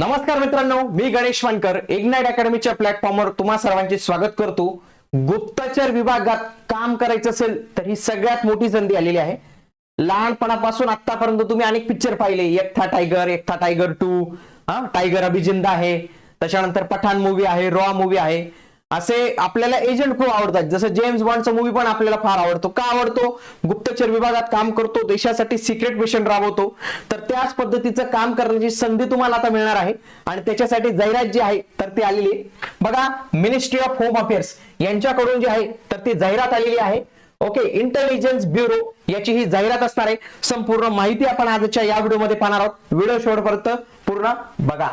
नमस्कार मित्रांनो मी गणेश वानकर इग्नाइट अकॅडमीच्या प्लॅटफॉर्मवर तुम्हा सर्वांचे स्वागत करतो. गुप्तचर विभागात काम करायचं असेल तर ही सगळ्यात मोठी संधी आलेली आहे. लहानपणापासून आतापर्यंत तुम्ही अनेक पिक्चर पाहिले. Ek Tha tiger Ek Tha tiger two हा टायगर अभिजिंदा आहे. त्याच्यानंतर पठाण मूवी आहे रॉ मूवी आहे. असे आपल्याला एजंट खूप आवडतात. जसं जेम्स बॉन्डचा मूवी पण आपल्याला फार आवडतो. का आवडतो? गुप्तचर विभागात काम करतो. देशासाठी सिक्रेट मिशन राबवतो. तर त्याच पद्धतीचं काम करण्याची संधी तुम्हाला आता मिळणार आहे. आणि त्याच्यासाठी जाहिरात जी आहे तर ती आलेली आहे. बघा मिनिस्ट्री ऑफ होम अफेअर्स यांच्याकडून जी आहे तर ती जाहिरात आलेली आहे. ओके इंटेलिजन्स ब्युरो याची ही जाहिरात असणार आहे. संपूर्ण माहिती आपण आजच्या या व्हिडिओमध्ये पाहणार आहोत. व्हिडिओ शेवटपर्यंत पूर्ण बघा.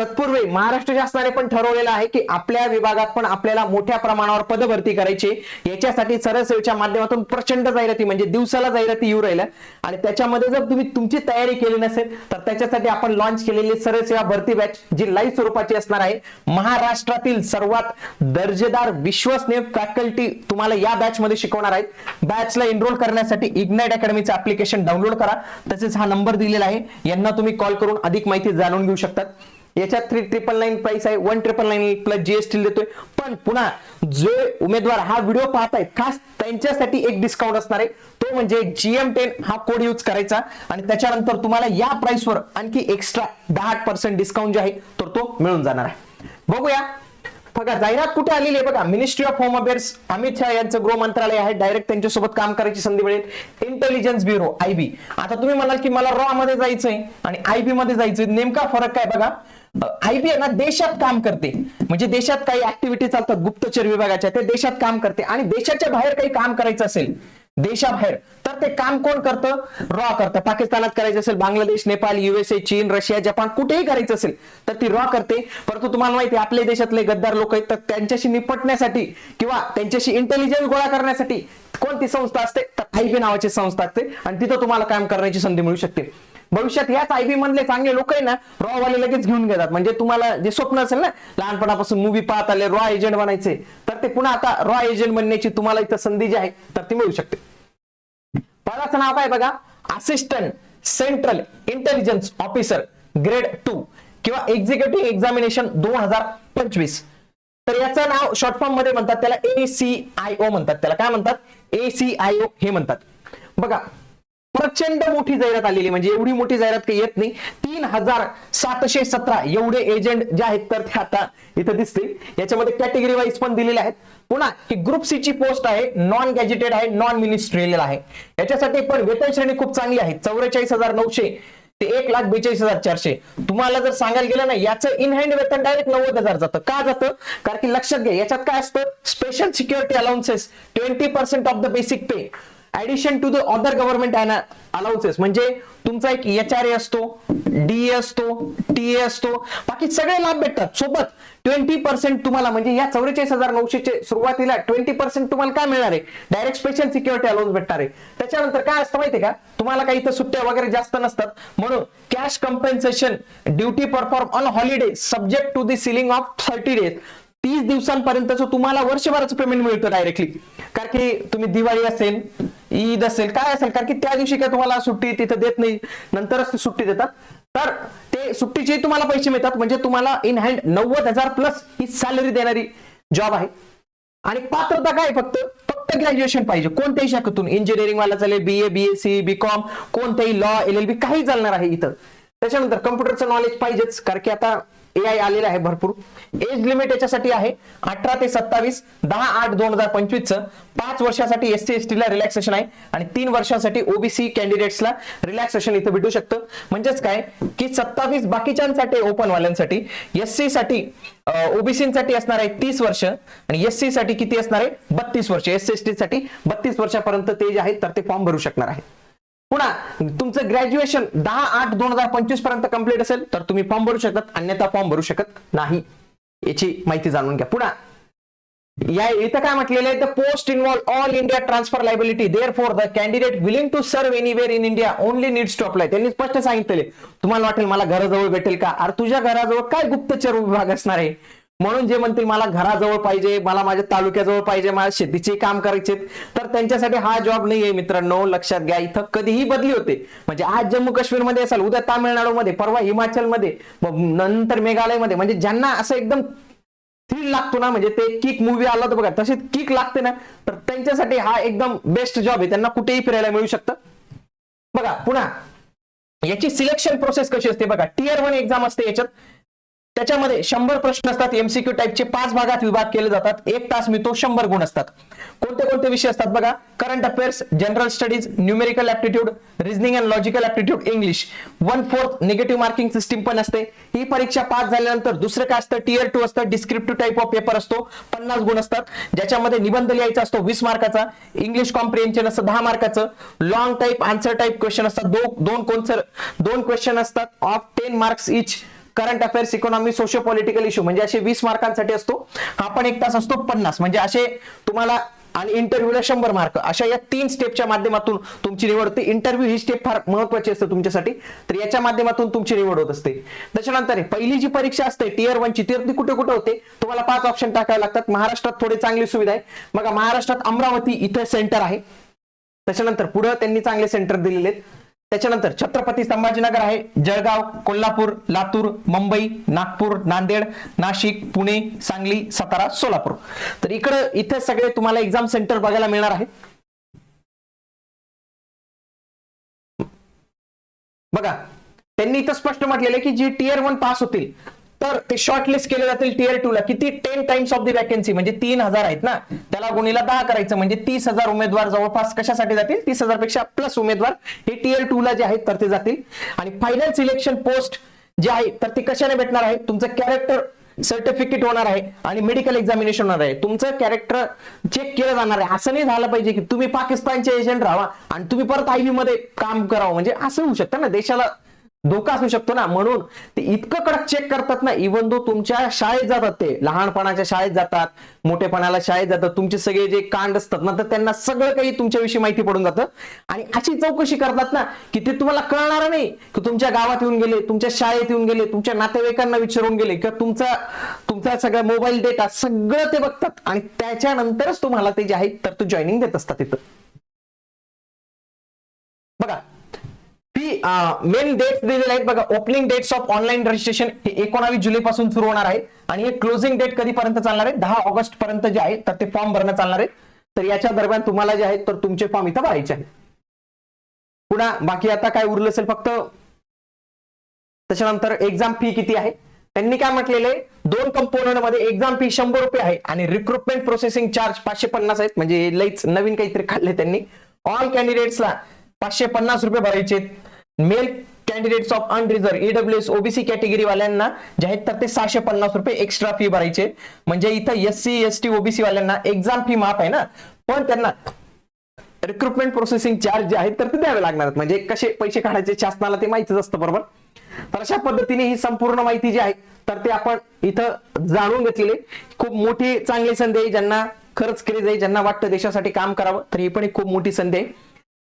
तत्पूर्वी महाराष्ट्र शासनाने पण ठरवलेलं आहे की आपल्या विभागात पण आपल्याला मोठ्या प्रमाणावर पदभरती करायची. याच्यासाठी सरसेवेच्या माध्यमातून प्रचंड जाहिराती म्हणजे दिवसाला जाहिराती येऊ राहिल्या. आणि त्याच्यामध्ये जर तुम्ही तुमची तयारी केली नसेल तर त्याच्यासाठी आपण लॉन्च केलेली सरसेवा भरती बॅच जी लाईव्ह स्वरूपाची असणार आहे महाराष्ट्रातील सर्वात दर्जेदार विश्वसनीय फॅकल्टी तुम्हाला या बॅच मध्ये शिकवणार आहेत. बॅचला एनरोल करण्यासाठी इग्नाइट अकॅडमीचं ऍप्लिकेशन डाउनलोड करा. तसेच हा नंबर दिलेला आहे. यांना तुम्ही कॉल करून अधिक माहिती जाणून घेऊ शकतात. याच्यात थ्री ट्रिपल नाईन प्राइस आहे one triple nine plus GST देतोय. पण पुन्हा जे उमेदवार हा व्हिडिओ पाहताय खास त्यांच्यासाठी एक डिस्काउंट असणार आहे. तो म्हणजे जीएम टेन हा कोड यूज करायचा. आणि त्याच्यानंतर तुम्हाला या प्राइसवर आणखी एक्स्ट्रा दहा पर्सेंट डिस्काउंट जे आहे तर तो मिळून जाणार आहे. बघूया. बघा जाहिरात कुठे आलेली आहे बघा. Ministry of home affairs Amit Shah यांचं गृह मंत्रालय आहे. डायरेक्ट त्यांच्यासोबत काम करायची संधी मिळेल. इंटेलिजन्स ब्युरो आयबी आता तुम्ही म्हणाल की मला रॉ मध्ये जायचंय आणि आयबी मध्ये जायचंय. नेमका फरक काय बघा? आयबी ना देशात काम करते. म्हणजे देशात काही ऍक्टिव्हिटी चालतात गुप्तचर विभागाच्या ते देशात काम करते. आणि देशाच्या बाहेर काही काम करायचं असेल देशाबाहेर तर ते काम कोण करतं? रॉ करतं. पाकिस्तानात करायचं असेल बांगलादेश नेपाळ युएसए चीन रशिया जपान कुठेही करायचं असेल तर ती रॉ करते. परंतु तुम्हाला माहिती आपल्या देशातले गद्दार लोक आहेत तर त्यांच्याशी निपटण्यासाठी किंवा त्यांच्याशी इंटेलिजन्स गोळा करण्यासाठी कोणती संस्था असते? तर आयबी नावाची संस्था असते. आणि तिथं तुम्हाला काम करण्याची संधी मिळू शकते. भविष्यात याच आयबी मधले चांगले लोक आहे ना रॉ वाले लगेच घेऊन घेतात. म्हणजे तुम्हाला जे स्वप्न असेल ना लहानपणापासून मूवी पाहत आले रॉ एजंट बनायचे तर ते पुन्हा आता रॉ एजंट बनण्याची तुम्हाला इथं संधी जी आहे तर ती मिळू शकते. पदाचं नाव काय बघा? Assistant central intelligence officer grade two किंवा एक्झिक्युटिव्ह एक्झामिनेशन दोन हजार पंचवीस. तर याचं नाव शॉर्ट फॉर्ममध्ये म्हणतात त्याला ए सी आय ओ म्हणतात. त्याला काय म्हणतात? ए सी आय ओ हे म्हणतात. बघा प्रचंड मोठी जाहिरात आलेली म्हणजे एवढी मोठी जाहिरात काही येत नाही. तीन हजार सातशे सतरा एवढे एजंट जे आहेत तर ते आता इथं दिसतील. याच्यामध्ये कॅटेगरी वाईज पण दिलेले आहेत. पुन्हा ही ग्रुप सी ची पोस्ट आहे नॉन गॅजेटेड आहे नॉन मिनिस्ट्रियल आहे. याच्यासाठी पण वेतन श्रेणी खूप चांगली आहे. चौवेचाळीस हजार नऊशे ते एक लाख बेचाळीस हजार चारशे. तुम्हाला जर सांगायला गेलं ना याचं इन हँड वेतन डायरेक्ट नव्वद हजार जातं. का जातं? कारण की लक्षात घ्या याच्यात काय असतं? Special security allowances twenty percent of the basic pay addition to the other government allowances म्हणजे तुमचा एक एच आर ए असतो डी असतो टी ए असतो बाकी सगळे लाभ भेटतात. सोबत ट्वेंटी पर्सेंट तुम्हाला म्हणजे या चौवेचाळीस हजार नऊशेचे सुरुवातीला ट्वेंटी पर्सेंट तुम्हाला काय मिळणार आहे? डायरेक्ट स्पेशल सिक्युरिटी अलाउन्स भेटणार आहे. त्याच्यानंतर काय असतं माहितीये का? तुम्हाला काही इथं सुट्ट्या वगैरे जास्त नसतात. म्हणून cash compensation duty perform on holiday subject to the ceiling of thirty days तीस दिवसांपर्यंतच तुम्हाला वर्षभराचं पेमेंट मिळतं डायरेक्टली कारण की तुम्ही दिवाळी असेल ईद असेल काय असेल? कारण की त्या दिवशी काय तुम्हाला सुट्टी तिथं देत नाही. नंतरच ती सुट्टी देतात. तर ते सुट्टीचे तुम्हाला पैसे मिळतात. म्हणजे तुम्हाला इन हँड नव्वद हजार प्लस ही सॅलरी देणारी जॉब आहे. आणि पात्रता काय फक्त? फक्त ग्रॅज्युएशन पाहिजे. कोणत्याही शाखेतून. इंजिनिअरिंग वाला चालेल B A B S C B com कोणत्याही लॉ एल एल बी काही चालणार आहे इथं. त्याच्यानंतर कम्प्युटरचं नॉलेज पाहिजेच. कारण की आता ए आय आलेलं आहे भरपूर. एज लिमिट याच्यासाठी आहे अठरा ते सत्तावीस दहा आठ दोन हजार पंचवीस पाच वर्षासाठी एस सी एस टी ला रिलॅक्सेशन आहे आणि तीन वर्षासाठी ओबीसी कॅन्डिडेट्सला रिलॅक्सेशन इथं भेटू शकतं. म्हणजेच काय? की सत्तावीस बाकीच्यांसाठी ओपन वाल्यांसाठी एस सी साठी ओबीसीसाठी असणार आहे तीस वर्ष आणि एस सी साठी किती असणार आहे? बत्तीस वर्ष. एस सी एस टी साठी बत्तीस वर्षापर्यंत ते जे आहेत तर ते फॉर्म भरू शकणार आहे. पुन्हा तुमचं ग्रॅज्युएशन दहा आठ दोन हजार पंचवीसपर्यंत कंप्लीट असेल तर तुम्ही फॉर्म भरू शकतात अन्यथा फॉर्म भरू शकत नाही. याची माहिती जाणून घ्या. पुन्हा या इथं काय म्हटलेलं आहे? The post involve all India transfer liability there for the candidate willing to serve anywhere in India only needs to apply त्यांनी स्पष्ट सांगितले तुम्हाला वाटेल मला घराजवळ भेटेल का? अरे तुझ्या घराजवळ काय गुप्तचर विभाग असणार आहे? म्हणून जे म्हणतील मला घराजवळ पाहिजे मला माझ्या तालुक्याजवळ पाहिजे मला शेतीचे काम करायचे तर त्यांच्यासाठी हा जॉब नाही आहे मित्रांनो. लक्षात घ्या इथं कधीही बदली होते. म्हणजे आज जम्मू काश्मीरमध्ये असाल उद्या तामिळनाडूमध्ये परवा हिमाचलमध्ये मध्ये नंतर मेघालयमध्ये म्हणजे ज्यांना असं एकदम थ्रिल लागतो ना म्हणजे ते किक मूवी आला तर बघा तशीच किक लागते ना तर त्यांच्यासाठी हा एकदम बेस्ट जॉब आहे. त्यांना कुठेही फिरायला मिळू शकतं. बघा पुन्हा याची सिलेक्शन प्रोसेस कशी असते बघा. टियर वन एक्झाम असते याच्यात. त्याच्यामध्ये शंभर प्रश्न असतात एमसीक्यू टाईपचे पाच भागात विभाग केले जातात. एक तास मिळतो शंभर गुण असतात. कोणते कोणते विषय असतात बघा? Current affairs general studies numerical aptitude reasoning and logical aptitude English one fourth negative marking system पण असते. ही परीक्षा पास झाल्यानंतर दुसरं काय असतं? टीयर टू असतं डिस्क्रिप्टिव्ह टाईप ऑफ पेपर असतो. पन्नास गुण असतात. ज्याच्यामध्ये निबंध लिहायचा असतो वीस मार्काचा. इंग्लिश कॉम्प्रिहेन्शन असतं दहा मार्काचं. Long type answer type question असतात. दोन कोणसर दोन क्वेश्चन असतात. Of ten marks each current affairs economy socio political issue म्हणजे असे वीस मार्कांसाठी असतो. हा पण एक तास असतो पन्नास. म्हणजे असे तुम्हाला आणि इंटरव्ह्यूला शंभर मार्क. अशा या तीन स्टेपच्या माध्यमातून तुमची निवड होते. इंटरव्ह्यू ही स्टेप फार महत्वाची असते तुमच्यासाठी. तर याच्या माध्यमातून तुमची निवड होत असते. त्याच्यानंतर पहिली जी परीक्षा असते टीयर वन ची ती कुठे कुठे होते तुम्हाला पाच ऑप्शन टाकावे लागतात. महाराष्ट्रात थोडी चांगली सुविधा आहे. बघा महाराष्ट्रात अमरावती इथे सेंटर आहे. त्याच्यानंतर पुढे त्यांनी चांगले सेंटर दिलेले आहेत. त्याच्यानंतर छत्रपती संभाजीनगर आहे जळगाव कोल्हापूर लातूर मुंबई नागपूर नांदेड नाशिक पुणे सांगली सातारा सोलापूर. तर इकडं इथे सगळे तुम्हाला एक्झाम सेंटर बघायला मिळणार आहे. बघा त्यांनी इथं स्पष्ट म्हटलेलं की जी टीयर वन पास होतील तर ते शॉर्टलिस्ट केले जातील टीयर टू ला. किती? Ten times of the vacancy म्हणजे तीन हजार आहेत ना. त्याला गुणीला दहा करायचं म्हणजे तीस हजार उमेदवार जवळपास कशासाठी जातील? तीस हजारपेक्षा प्लस उमेदवार. हे टीयर टू ला जे आहेत तर ते जातील. आणि फायनल सिलेक्शन पोस्ट जे आहे तर ते कशाने भेटणार आहे? तुमचं कॅरेक्टर सर्टिफिकेट होणार आहे आणि मेडिकल एक्झामिनेशन होणार आहे. तुमचं कॅरेक्टर चेक केलं जाणार आहे. असं नाही झालं पाहिजे की तुम्ही पाकिस्तानचे एजंट राहा आणि तुम्ही परत आयबी मध्ये काम करावं. म्हणजे असं होऊ शकतं ना. देशाला धोका असू शकतो ना. म्हणून ते इतकं कडक चेक करतात ना इवन दो तुमच्या शाळेत जातात ते. लहानपणाच्या शाळेत जातात मोठेपणाला शाळेत जातात. तुमचे सगळे जे कांड असतात ना तर त्यांना सगळं काही तुमच्याविषयी माहिती पडून जातं. आणि अशी चौकशी करतात ना की ते तुम्हाला कळणार नाही की तुमच्या गावात येऊन गेले तुमच्या शाळेत येऊन गेले तुमच्या नातेवाईकांना विचारून गेले किंवा तुमचा तुमचा सगळा मोबाईल डेटा सगळं ते बघतात. आणि त्याच्यानंतरच तुम्हाला ते जे आहे तर तो जॉईनिंग देत असतात तिथं. बघा ती मेन डेट दिलेले आहेत बघा opening dates of online registration हे एकोणावीस जुलै पासून सुरू होणार आहे. आणि हे क्लोजिंग डेट कधीपर्यंत चालणार आहे? दहा ऑगस्ट पर्यंत जे आहे तर ते फॉर्म भरणं चालणार आहे. तर याच्या दरम्यान तुम्हाला जे आहेत तर तुमचे फॉर्म इथं भरायचे आहेत. पुन्हा बाकी आता काय उरलं असेल फक्त? त्याच्यानंतर एक्झाम फी किती आहे? त्यांनी काय म्हटलेले दोन कंपोनंटमध्ये एक्झाम फी शंभर रुपये आहे आणि रिक्रुटमेंट प्रोसेसिंग चार्ज पाचशे पन्नास आहेत. म्हणजे लईच नवीन काहीतरी खाल्ले त्यांनी. ऑल कॅन्डिडेट्सला पाचशे पन्नास रुपये भरायचे male candidates of unreserved EWS OBC category वाल्यांना जे आहेत तर ते सहाशे पन्नास रुपये एक्स्ट्रा फी भरायचे. म्हणजे इथं S C S T OBC वाल्यांना एक्झाम फी माफ आहे ना? पण त्यांना रिक्रुटमेंट प्रोसेसिंग चार्ज जे आहेत तर ते द्यावे लागणार म्हणजे कसे पैसे काढायचे शासनाला ते माहितीच असतं बरोबर? तर अशा पद्धतीने ही संपूर्ण माहिती जी आहे तर ते आपण इथं जाणून घेतलेले खूप मोठी चांगली संधी आहे ज्यांना खरंच केली जाईल ज्यांना वाटतं देशासाठी काम करावं तर ही पण एक खूप मोठी संधी आहे.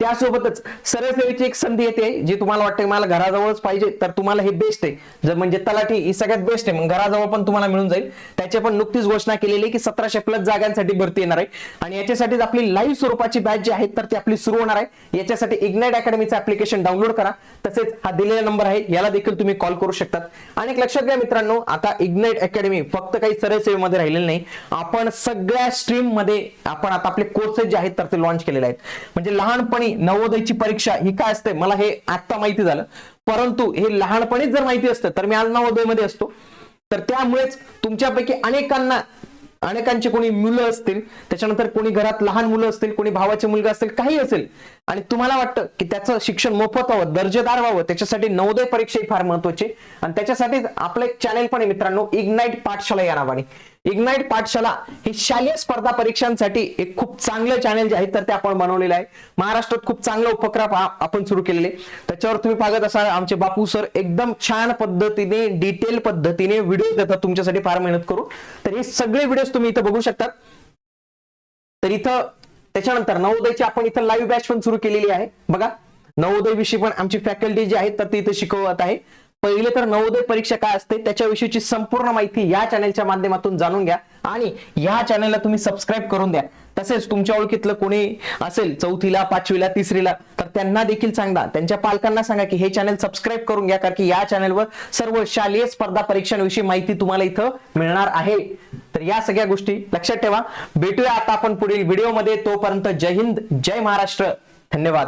त्यासोबतच सरळसेवेची एक संधी येते जी तुम्हाला वाटते मला घराजवळच पाहिजे तर तुम्हाला हे बेस्ट आहे. जर म्हणजे तलाठी ही सगळ्यात बेस्ट आहे. मग घराजवळ पण तुम्हाला मिळून जाईल. त्याची पण नुकतीच घोषणा केलेली आहे की सतराशे प्लस जागांसाठी भरती येणार आहे. आणि याच्यासाठीच आपली लाईव्ह स्वरूपाची बॅच जी आहे तर ती आपली सुरू होणार आहे. याच्यासाठी इग्नाइट अकॅडमीचं ऍप्लिकेशन डाउनलोड करा. तसेच हा दिलेला नंबर आहे. याला देखील तुम्ही कॉल करू शकतात. आणि एक लक्षात घ्या मित्रांनो आता इग्नाइट अकॅडमी फक्त काही सरळसेवेमध्ये राहिलेली राहिलेलं नाही. आपण सगळ्या स्ट्रीममध्ये आपण आता आपले कोर्सेस जे आहेत तर ते लॉन्च केलेले आहेत. म्हणजे लहानपणी नवोदयची परीक्षा ही काय असते? मला हे आता माहिती झालं. परंतु हे लहानपणीच जर माहिती असतं तर मी आज नवोदयमध्ये असतो. तर त्यामुळेच तुमच्यापैकी अनेकांना अनेकांचे कोणी मुलं असतील त्याच्यानंतर कोणी घरात लहान मुलं असतील कोणी भावाचे मुलगा असतील काही असेल. आणि तुम्हाला वाटतं की त्याचं शिक्षण मोफत व्हावं दर्जेदार व्हावं त्याच्यासाठी नवोदय परीक्षा ही फार महत्वाची आणि त्याच्यासाठीच आपलं एक चॅनेल पण आहे मित्रांनो इग्नाईट पाठशाला या नावाने. इग्नाइट पाठशाला ही शालेय स्पर्धा परीक्षांसाठी एक खूप चांगलं चॅनेल जे आहे तर ते आपण बनवलेलं आहे. महाराष्ट्रात खूप चांगलं उपक्रम आपण सुरू केलेले. त्याच्यावर तुम्ही पाहत असाल आमचे बापू सर एकदम छान पद्धतीने डिटेल पद्धतीने व्हिडिओ देतात. तुमच्यासाठी फार मेहनत करू. तर हे सगळे व्हिडिओ तुम्ही इथं बघू शकतात. तर इथं त्याच्यानंतर नवोदयची आपण इथं लाईव्ह बॅच पण सुरू केलेली आहे. बघा नवोदय विषयी पण आमची फॅकल्टी जी आहेत तर ती इथं शिकवत आहे. पहिले तर नवोदय परीक्षा काय असते त्याच्याविषयीची संपूर्ण माहिती या चॅनलच्या माध्यमातून जाणून घ्या आणि या चॅनलला तुम्ही सबस्क्राईब करून द्या. तसेच तुमच्या ओळखीतलं कोणी असेल चौथीला पाचवीला तिसरीला तर त्यांना देखील सांगा. त्यांच्या पालकांना सांगा की हे चॅनल सबस्क्राईब करून घ्या कारण की या चॅनलवर सर्व शालेय स्पर्धा परीक्षांविषयी माहिती तुम्हाला इथं मिळणार आहे. तर या सगळ्या गोष्टी लक्षात ठेवा. भेटूया आता आपण पुढील व्हिडिओमध्ये तोपर्यंत जय हिंद जय महाराष्ट्र. धन्यवाद.